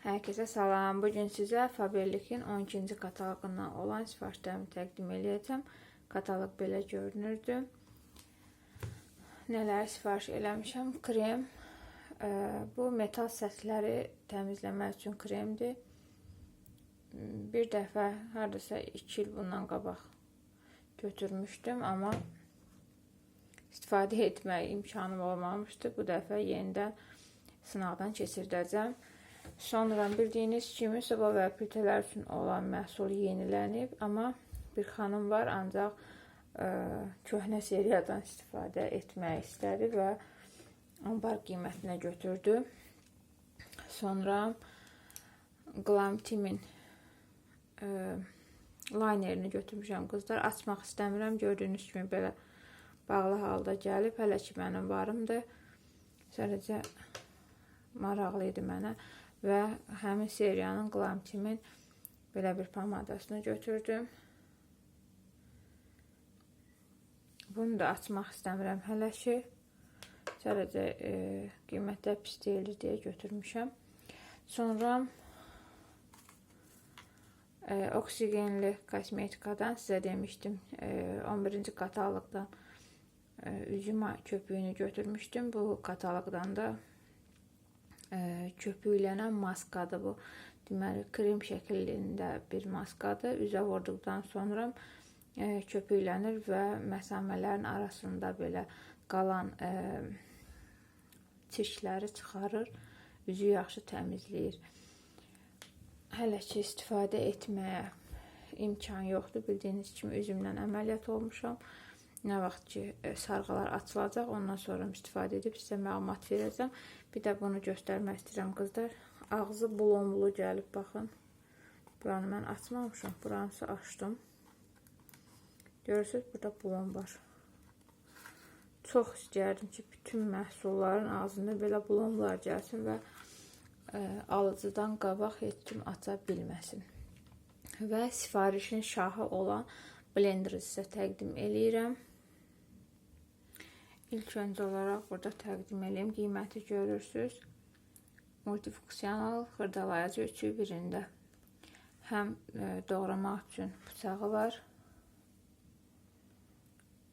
Herkese salam. Bugün sizə Faberlikin 12-ci kataloqundan olan sifarişlərimi təqdim edəcəm. Kataloq belə görünürdü. Nələr sifariş eləmişəm? Krem. Ə, Bu metal səthləri təmizləmək üçün kremdir. Bir dəfə hardasa 2 il bundan qabaq götürmüşdüm, amma istifadə etmək imkanım olmamışdı. Bu dəfə yenidən sınaqdan keçirdəcəm. Sonra bildiyiniz kimi soba və plitələr üçün olan məhsul yenilənib, amma bir xanım var, ancaq ə, köhnə seriyadan istifadə etmək istədi və ambar qiymətinə götürdü. Sonra Glam Team-in ə, linerini götürmüşəm qızlar. Açmaq istəmirəm. Gördüyünüz kimi belə bağlı halda gəlib. Hələ ki mənim varımdır. Sadəcə maraqlı mənə və həmin seriyanın Glam Team-in belə bir pomadasını götürdüm. Bunu da açmaq istəmirəm hələ ki. Sadəcə e, qiymətlər pis deyil deyə götürmüşəm. Sonra e, oksigenli kosmetikadan sizə demişdim. E, 11-ci kataloqdan e, üzümə köpüyünü götürmüşdüm. Bu kataloqdan da köpüklənən maskadır bu. Deməli, krem şəklində bir maskadır. Üzə vurduqdan sonra köpüklənir və məsamələrin arasında belə qalan çirkləri çıxarır. Üzü yaxşı təmizləyir. Hələ ki istifadə etməyə imkan yoxdur. Bildiyiniz kimi üzümdən əməliyyat olmuşam. Nə vaxt ki e, sarğılar açılacaq, ondan sonra istifadə edib sizə məlumat verəcəm. Bir də bunu göstərmək istəyirəm qızlar. Ağzı bulonlu gəlib baxın. Buranı mən açmamışam. Buranısı açdım. Görürsüz, burada bulon var. Çox istəyərdim ki, bütün məhsulların ağzında belə bulonlar gəlsin və ə, alıcıdan qabaq heç kim aça bilməsin. Və sifarişin şahı olan blenderi sizə təqdim eləyirəm. İlk öncə olaraq burada təqdim eləyim. Qiyməti görürsüz. Multifunksiyonal xırdalayıcı üçü birində. Həm ə, doğramaq üçün bıçağı var.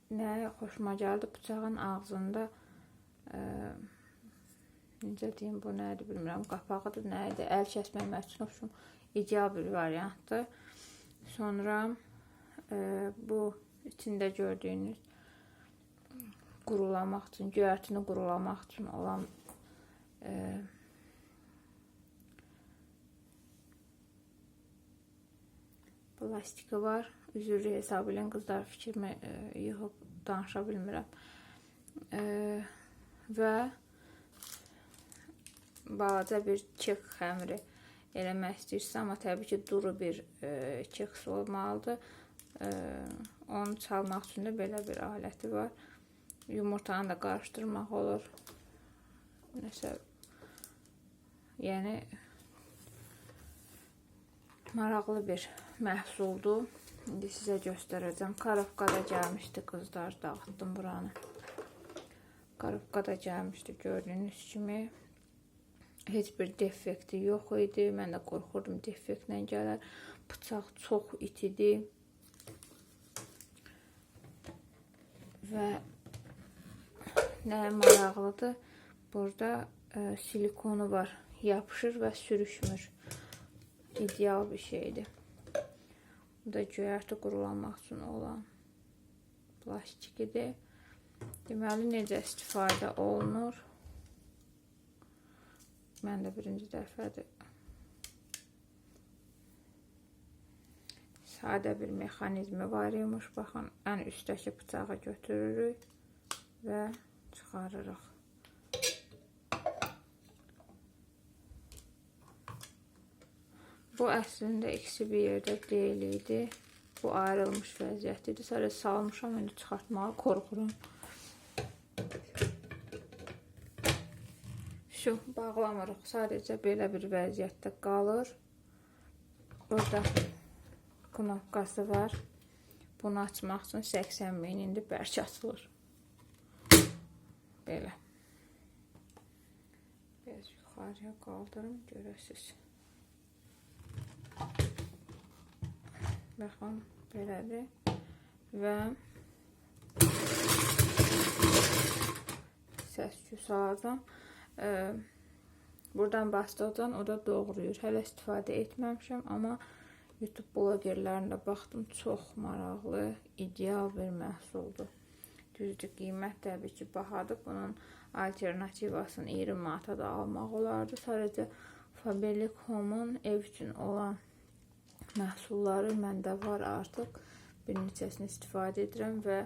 Nə xoşuma gəldi bıçağın ağzında ə, necə deyim bu nədir bilmirəm. Qapağıdır, nə idi? Əl üçün üçün ideal bir variantdır. Sonra ə, bu içində gördüyünüz qurulamaq üçün, göyərtini qurulamaq üçün olan ə, plastiki var. Üzrlü hesab edin qızlar fikrimi ə, yığıb danışa bilmirəm. Ə, və balaca bir kek xəmiri eləmək istəyirsə, amma təbii ki, duru bir ə, keks olmalıdır. Ə, onu çalmaq üçün də belə bir aləti var. Yumurtanı da qarışdırmaq olur. Nəsə yəni maraqlı bir məhsuldur. İndi sizə göstərəcəm. Karovkada gəlmişdi qızlar, dağıtdım buranı. Karovkada gəlmişdi gördüyünüz kimi. Heç bir defekti yox idi. Mən də qorxurdum defektlə gələr. Bıçaq çox itidir. Və nə maraqlıdır, burada ə, silikonu var. Yapışır və sürüşmür. İdeal bir şeydir. Bu da göyərti qurulanmaq üçün olan plastikidir. Deməli, necə istifadə olunur? Mən də birinci dəfədir. Sadə bir mexanizmi var imiş. Baxın, ən üstdəki bıçağı götürürük və çıxarırıq. Bu əslində ikisi bir yerdə deyil idi. Bu ayrılmış vəziyyətdə idi. Sadəcə salmışam, indi çıxartmağa qorxuram. Şu, bağlamırıq. Sadəcə belə bir vəziyyətdə qalır. Burada knopkası var. Bunu açmaq üçün 80 min indi bərk açılır belə. Biraz yuxarıya qaldırım, görəsiz. Baxın, belədir. Və 800 alacam. E, buradan bastıracam, o da doğruyur. Hələ istifadə etməmişəm, amma YouTube blogerlərində baxdım, çox maraqlı, ideal bir məhsuldur. Düzdür, qiymət təbii ki, bahadır. Bunun alternativasını 20 manata da almaq olardı. Sadəcə Faberlic Home-un ev üçün olan məhsulları məndə var artıq. Bir neçəsini istifadə edirəm və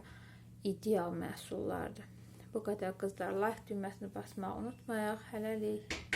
ideal məhsullardır. Bu qədər qızlar like düyməsini basmağı unutmayaq. Hələlik.